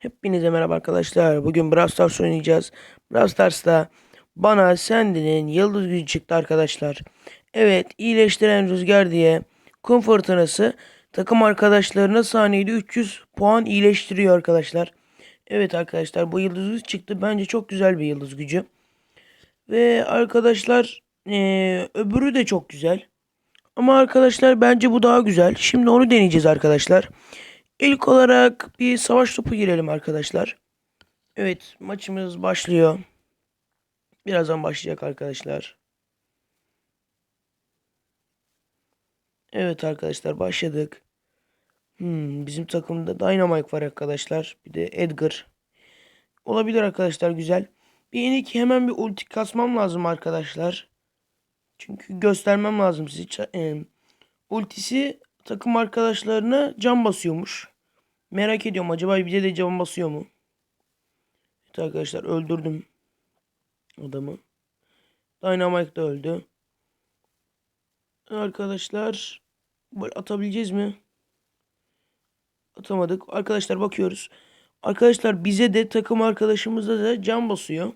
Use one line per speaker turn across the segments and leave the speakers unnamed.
Hepinize merhaba arkadaşlar. Bugün Brawl Stars oynayacağız. Brawl Stars'ta bana Sandy'nin yıldız gücü çıktı arkadaşlar. Evet iyileştiren rüzgar diye kum fırtınası takım arkadaşlarına saniyede 300 puan iyileştiriyor arkadaşlar. Evet arkadaşlar bu yıldız gücü çıktı. Bence çok güzel bir yıldız gücü. Ve arkadaşlar eee, öbürü de çok güzel. Ama arkadaşlar bence bu daha güzel. Şimdi onu deneyeceğiz arkadaşlar. İlk olarak bir savaş topu girelim arkadaşlar. Evet maçımız başlıyor. Birazdan başlayacak arkadaşlar. Evet arkadaşlar başladık. Hmm, bizim takımda Dynamite var arkadaşlar. Bir de Edgar. Olabilir arkadaşlar güzel. Bir en iki hemen bir ulti kasmam lazım arkadaşlar. Çünkü göstermem lazım em, ultisi takım arkadaşlarına can basıyormuş. Merak ediyorum acaba bize de can basıyor mu? Evet arkadaşlar öldürdüm adamı. Dynamite da öldü. Arkadaşlar gol atabileceğiz mi? Atamadık. Arkadaşlar bakıyoruz. Arkadaşlar bize de takım arkadaşımıza da can basıyor.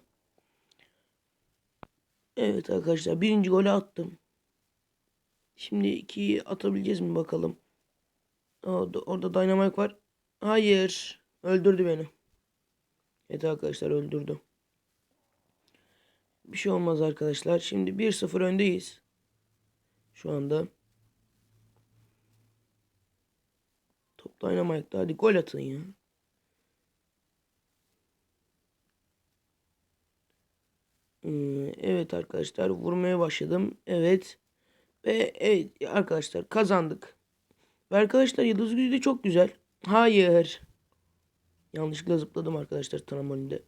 Evet arkadaşlar birinci golü attım. Şimdi ikiyi atabileceğiz mi bakalım. Orada, orada Dynamite var. Hayır. Öldürdü beni. Evet arkadaşlar öldürdü. Bir şey olmaz arkadaşlar. Şimdi 1-0 öndeyiz. Şu anda. Top Dynamite'da. Hadi gol atın ya. Hmm, Evet arkadaşlar vurmaya başladım. Evet. Ve evet arkadaşlar kazandık. Ve arkadaşlar yıldız gücü de çok güzel. Hayır. Yanlışlıkla zıpladım arkadaşlar trambolinde.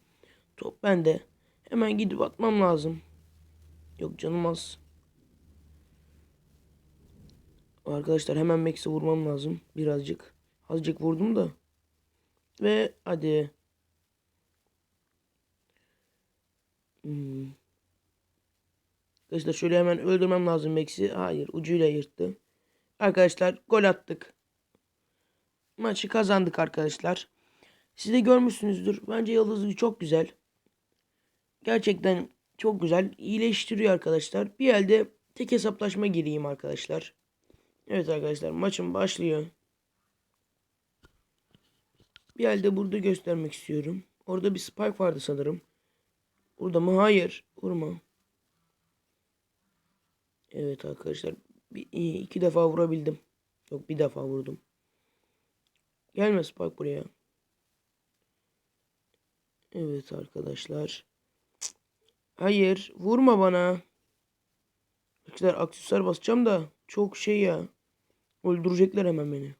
Top bende. Hemen gidip atmam lazım. Yok canım az. Arkadaşlar hemen Max'e vurmam lazım. Birazcık. Azıcık vurdum da. Ve hadi. Hmm. Arkadaşlar şöyle hemen öldürmem lazım Max'i. Hayır ucuyla yırttı. Arkadaşlar gol attık. Maçı kazandık arkadaşlar. Siz de görmüşsünüzdür. Bence yıldızı çok güzel. Gerçekten çok güzel. İyileştiriyor arkadaşlar. Bir elde tek hesaplaşma gireyim arkadaşlar. Evet arkadaşlar maçım başlıyor. Bir elde burada göstermek istiyorum. Orada bir spike vardı sanırım. Burada mı? Hayır. Vurma. Evet arkadaşlar. Bir, iki defa vurabildim. Yok bir defa vurdum. Gelme Spike buraya. Evet arkadaşlar. Hayır. Vurma bana. Arkadaşlar aksesuar basacağım da. Çok şey ya. Öldürecekler hemen beni.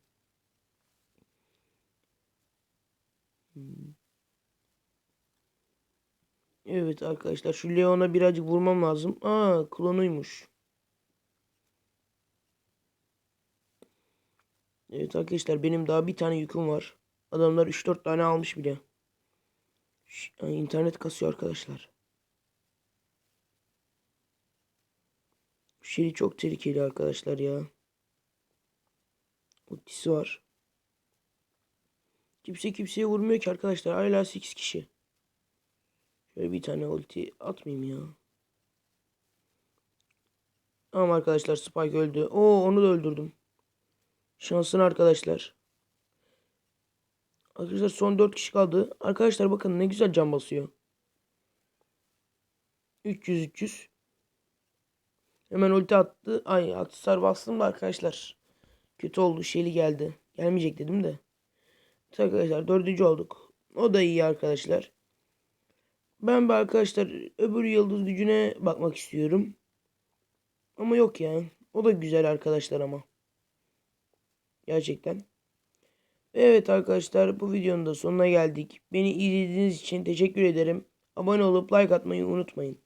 Hmm. Evet arkadaşlar şu Leon'a birazcık vurmam lazım. Aa klonuymuş. Evet arkadaşlar benim daha bir tane yüküm var. Adamlar 3-4 tane almış bile. Ş- Ay, internet kasıyor arkadaşlar. Şeri çok tehlikeli arkadaşlar ya. Ultisi var. Kimse kimseye vurmuyor ki arkadaşlar. Hala 8 kişi. Şöyle bir tane ulti atmayayım ya. Tamam arkadaşlar Spike öldü. Oo onu da öldürdüm. Şansın arkadaşlar. Arkadaşlar son 4 kişi kaldı. Arkadaşlar bakın ne güzel can basıyor. 300 300. Hemen ulti attı. Ay atsar bastım da arkadaşlar. Kötü oldu. Şeli geldi. Gelmeyecek dedim de. Arkadaşlar dördüncü olduk. O da iyi arkadaşlar. Ben bir arkadaşlar öbür yıldız gücüne bakmak istiyorum. Ama yok ya. O da güzel arkadaşlar ama. Gerçekten. Evet arkadaşlar bu videonun da sonuna geldik. Beni izlediğiniz için teşekkür ederim. Abone olup like atmayı unutmayın.